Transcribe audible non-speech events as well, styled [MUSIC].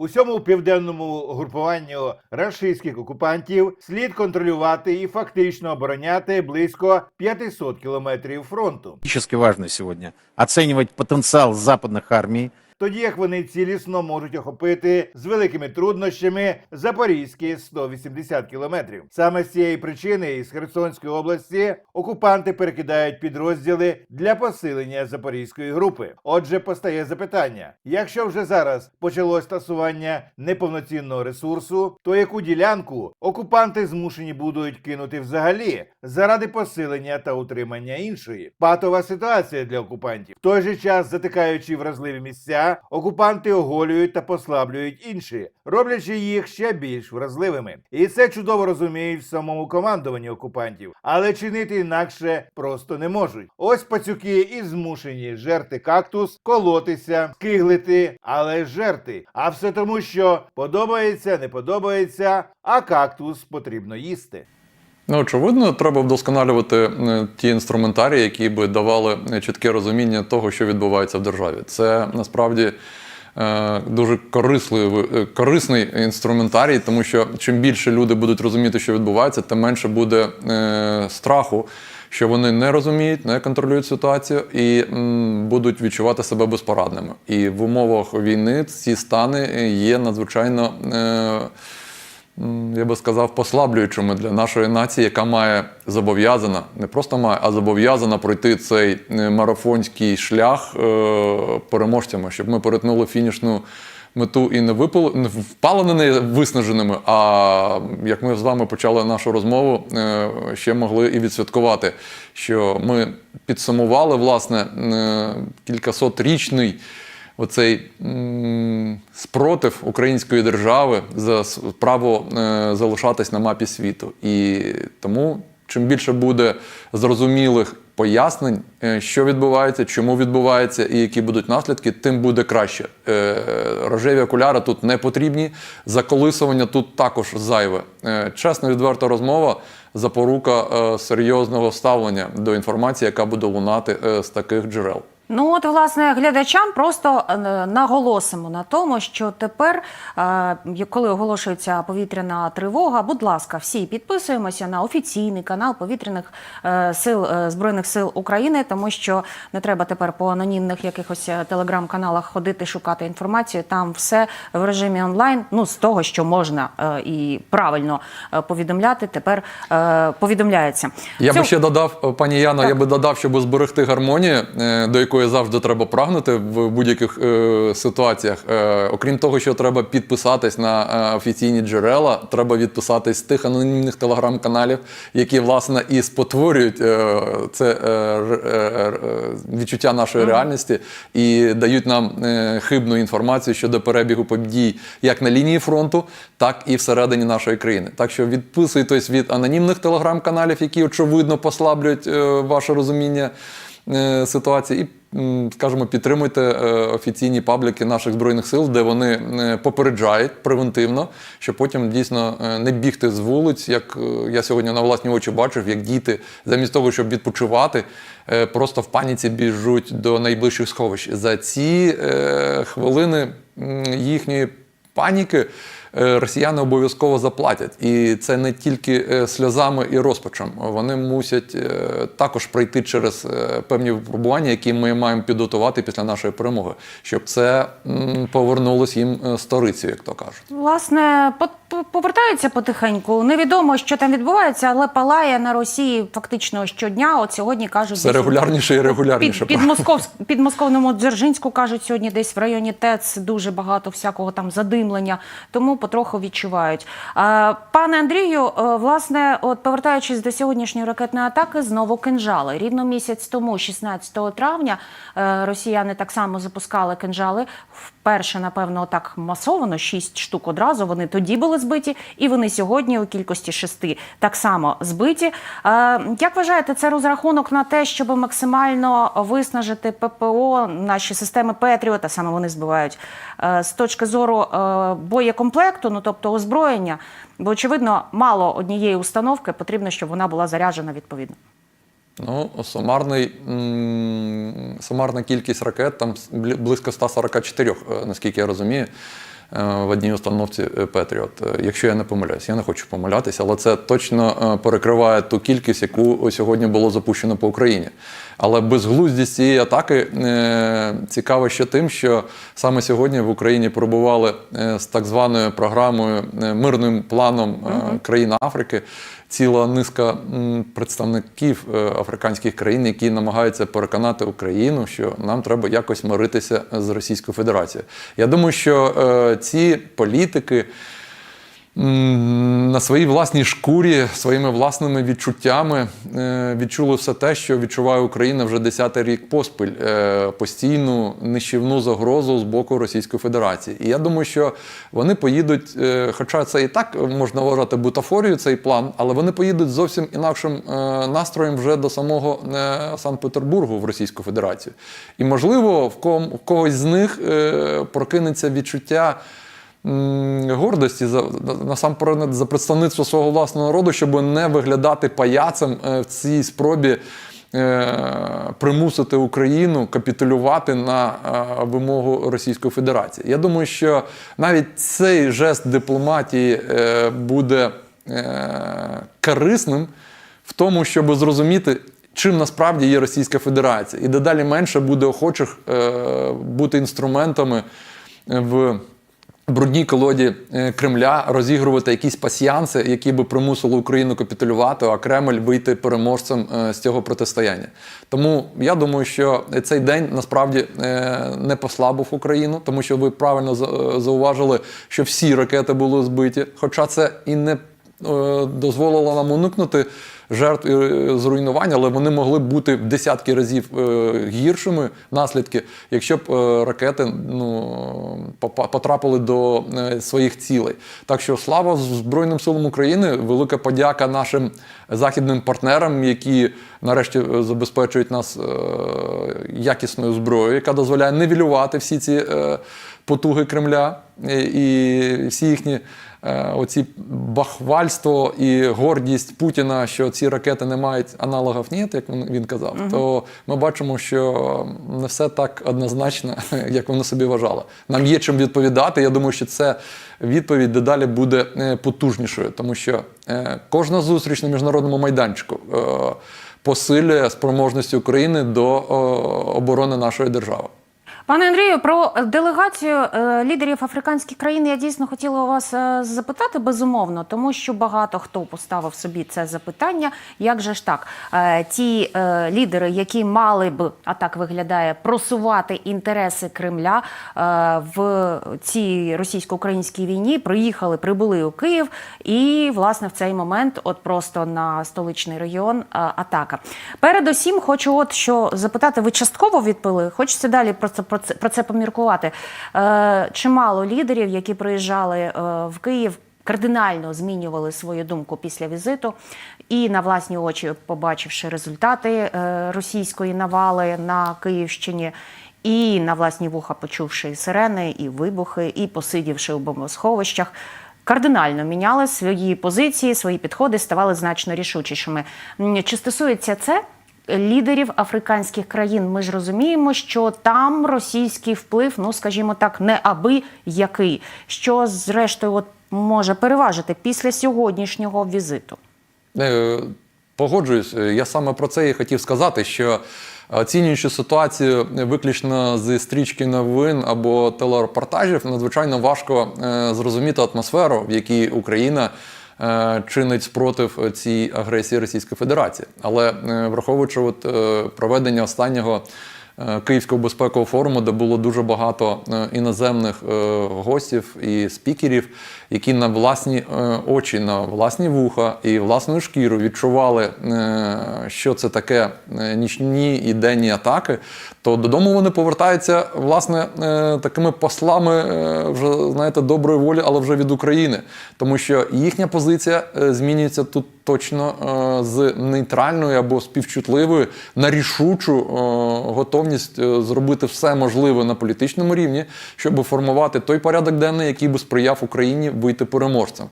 Усьому південному групуванню рашистських окупантів слід контролювати і фактично обороняти близько 500 кілометрів фронту. важно сьогодні оценивать потенціал западних армий, тоді як вони цілісно можуть охопити з великими труднощами запорізькі 180 кілометрів. Саме з цієї причини із Херсонської області окупанти перекидають підрозділи для посилення запорізької групи. Отже, постає запитання: якщо вже зараз почалось тасування неповноцінного ресурсу, то яку ділянку окупанти змушені будуть кинути взагалі заради посилення та утримання іншої? Патова ситуація для окупантів. В той же час, затикаючи вразливі місця, окупанти оголюють та послаблюють інші, роблячи їх ще більш вразливими. І це чудово розуміють в самому командуванні окупантів, але чинити інакше просто не можуть. Ось пацюки і змушені жерти кактус, колотися, скиглити, але жерти. А все тому, що подобається, не подобається, а кактус потрібно їсти. Ну, очевидно, треба вдосконалювати е, ті інструментарії, які би давали чітке розуміння того, що відбувається в державі. Це насправді е, дуже корисливий, е, корисний інструментарій, тому що чим більше люди будуть розуміти, що відбувається, тим менше буде страху. Що вони не розуміють, не контролюють ситуацію і будуть відчувати себе безпорадними. І в умовах війни ці стани є надзвичайно я би сказав, послаблюючими для нашої нації, яка має зобов'язана, не просто має, а зобов'язана пройти цей е, марафонський шлях е, переможцями, щоб ми перетнули фінішну мету і не випали, не впали на неї виснаженими. А як ми з вами почали нашу розмову, е, ще могли і відсвяткувати, що ми підсумували власне кількасотрічний оцей спротив української держави за право е, залишатись на мапі світу. І тому чим більше буде зрозумілих пояснень, е, що відбувається, чому відбувається і які будуть наслідки, тим буде краще. Е, Рожеві окуляри тут не потрібні, заколисування тут також зайве. Е, Чесна відверта розмова. Запорука серйозного ставлення до інформації, яка буде лунати з таких джерел. Ну от, власне, глядачам просто е, наголосимо на тому, що тепер, е, коли оголошується повітряна тривога, будь ласка, всі підписуємося на офіційний канал повітряних е, сил збройних сил України, тому що не треба тепер по анонімних якихось телеграм-каналах ходити шукати інформацію. Там все в режимі онлайн. Ну з того, що можна і правильно повідомляти, тепер повідомляється. Я би ще додав, пані Яно, я би додав, щоб зберегти гармонію, до якої завжди треба прагнути в будь-яких е, ситуаціях. Е, окрім того, що треба підписатись на е, офіційні джерела, треба відписатись з тих анонімних телеграм-каналів, які власне і спотворюють е, це е, е, е, відчуття нашої реальності і дають нам е, хибну інформацію щодо перебігу подій як на лінії фронту, так і всередині нашої країни. Так що відписуйтесь від анонімних телеграм-каналів, які очевидно послаблюють е, ваше розуміння е, ситуації, і, скажімо, підтримуйте е, офіційні пабліки наших збройних сил, де вони е, попереджають превентивно, щоб потім дійсно е, не бігти з вулиць, як я сьогодні на власні очі бачив, як діти замість того, щоб відпочивати, просто в паніці біжуть до найближчих сховищ. За ці хвилини їхньої паніки росіяни обов'язково заплатять. І це не тільки е, сльозами і розпачем. Вони мусять е, також пройти через е, певні випробування, які ми маємо підготувати після нашої перемоги, щоб це повернулось їм е, сторицею, як то кажуть. Власне, по- по- повертаються потихеньку. Невідомо, що там відбувається, але палає на Росії фактично щодня. От сьогодні кажуть, Все регулярніше і регулярніше. Під, під, Московськ, під Московному Дзержинську кажуть сьогодні десь в районі ТЕЦ дуже багато всякого там задимлення, тому потроху відчувають. Пане Андрію, е, власне, от повертаючись до сьогоднішньої ракетної атаки, знову кинжали. Рівно місяць тому, 16 травня, е, росіяни так само запускали кинжали. Вперше, напевно, так масовано, шість штук одразу. Вони тоді були збиті, і вони сьогодні у кількості шести так само збиті. Е, Як вважаєте, це розрахунок на те, щоб максимально виснажити ППО, наші системи Петріот, а саме вони збивають з точки зору е, боєкомплекту, ну тобто озброєння, бо очевидно, мало однієї установки, потрібно, щоб вона була заряджена відповідно. Ну, сумарний, сумарна кількість ракет там близько 144, е, наскільки я розумію. в одній установці е, Петріот. Е, Якщо я не помиляюсь, я не хочу помилятися, але це точно е, перекриває ту кількість, яку сьогодні було запущено по Україні. Але безглуздість цієї атаки е, цікава ще тим, що саме сьогодні в Україні перебували е, з так званою програмою е, мирним планом е, країн Африки. Ціла низка представників африканських країн, які намагаються переконати Україну, що нам треба якось миритися з Російською Федерацією. Я думаю, що е, ці політики на своїй власній шкурі, своїми власними відчуттями е, відчули все те, що відчуває Україна вже 10-й рік поспіль е, постійну нищівну загрозу з боку Російської Федерації. І я думаю, що вони поїдуть, е, хоча це і так можна вважати бутафорією цей план, але вони поїдуть зовсім інакшим настроєм вже до самого Санкт-Петербургу в Російську Федерацію. І можливо, в когось з них прокинеться відчуття гордості за насамперед за представництво свого власного народу, щоб не виглядати паяцем е, в цій спробі. е, Примусити Україну капітулювати на е, вимогу Російської Федерації. Я думаю, що навіть цей жест дипломатії буде корисним в тому, щоб зрозуміти, чим насправді є Російська Федерація, і дедалі менше буде охочих бути інструментами в брудній колоді е, Кремля розігрувати якісь пасіянси, які би примусили Україну капітулювати, а Кремль вийти переможцем е, з цього протистояння. Тому я думаю, що цей день насправді е, не послабив Україну, тому що ви правильно за- зауважили, що всі ракети були збиті, хоча це і не дозволило нам уникнути жертв і е, зруйнувань, але вони могли б бути в десятки разів е, гіршими наслідки, якщо б е, ракети ну, потрапили до своїх цілей. Так що слава Збройним силам України, велика подяка нашим західним партнерам, які нарешті забезпечують нас якісною зброєю, яка дозволяє нивелювати всі ці потуги Кремля і всі їхні оці бахвальство і гордість Путіна, що ці ракети не мають аналогів ні, як він, він казав, то ми бачимо, що не все так однозначно, [LAUGHS] як вони собі вважали. Нам є чим відповідати. Я думаю, що це відповідь дедалі буде е, потужнішою, тому що е, кожна зустріч на міжнародному майданчику. е, Посилює спроможності України до е, оборони нашої держави. Пане Андрію, про делегацію е, лідерів африканських країн я дійсно хотіла вас е, запитати безумовно, тому що багато хто поставив собі це запитання. Як же ж так? Е, Ті лідери, які мали б, а так виглядає, просувати інтереси Кремля в цій російсько-українській війні, приїхали, прибули у Київ, і власне в цей момент, от просто на столичний регіон, атака. Передусім, хочу от що запитати, ви частково відповіли? Хочеться далі про це про це про це поміркувати. Е, чимало лідерів, які приїжджали е, в Київ. Кардинально змінювали свою думку після візиту, і на власні очі, побачивши результати е, російської навали на Київщині, і на власні вуха почувши і сирени, і вибухи, і посидівши у бомбосховищах, кардинально міняли свої позиції, свої підходи, ставали значно рішучішими. Чи стосується це лідерів африканських країн? Ми ж розуміємо, що там російський вплив, ну скажімо так, не аби який, що зрештою от може переважити після сьогоднішнього візиту. Е, Погоджуюсь, Е, я саме про це і хотів сказати, що оцінюючи ситуацію виключно зі стрічки новин або телерепортажів, надзвичайно важко е, зрозуміти атмосферу, в якій Україна е, чинить спротив цій агресії Російської Федерації. Але е, враховуючи от, е, проведення останнього е, Київського безпекового форуму, де було дуже багато е, іноземних е, гостів і спікерів, які на власні е, очі, на власні вуха і власною шкіру відчували, е, що це таке е, нічні і денні атаки, то додому вони повертаються власне е, такими послами е, вже знаєте доброї волі, але вже від України, тому що їхня позиція е, змінюється тут точно з нейтральної або співчутливої на рішучу готовність зробити все можливе на політичному рівні, щоб формувати той порядок денний, який би сприяв Україні вийти переможцем.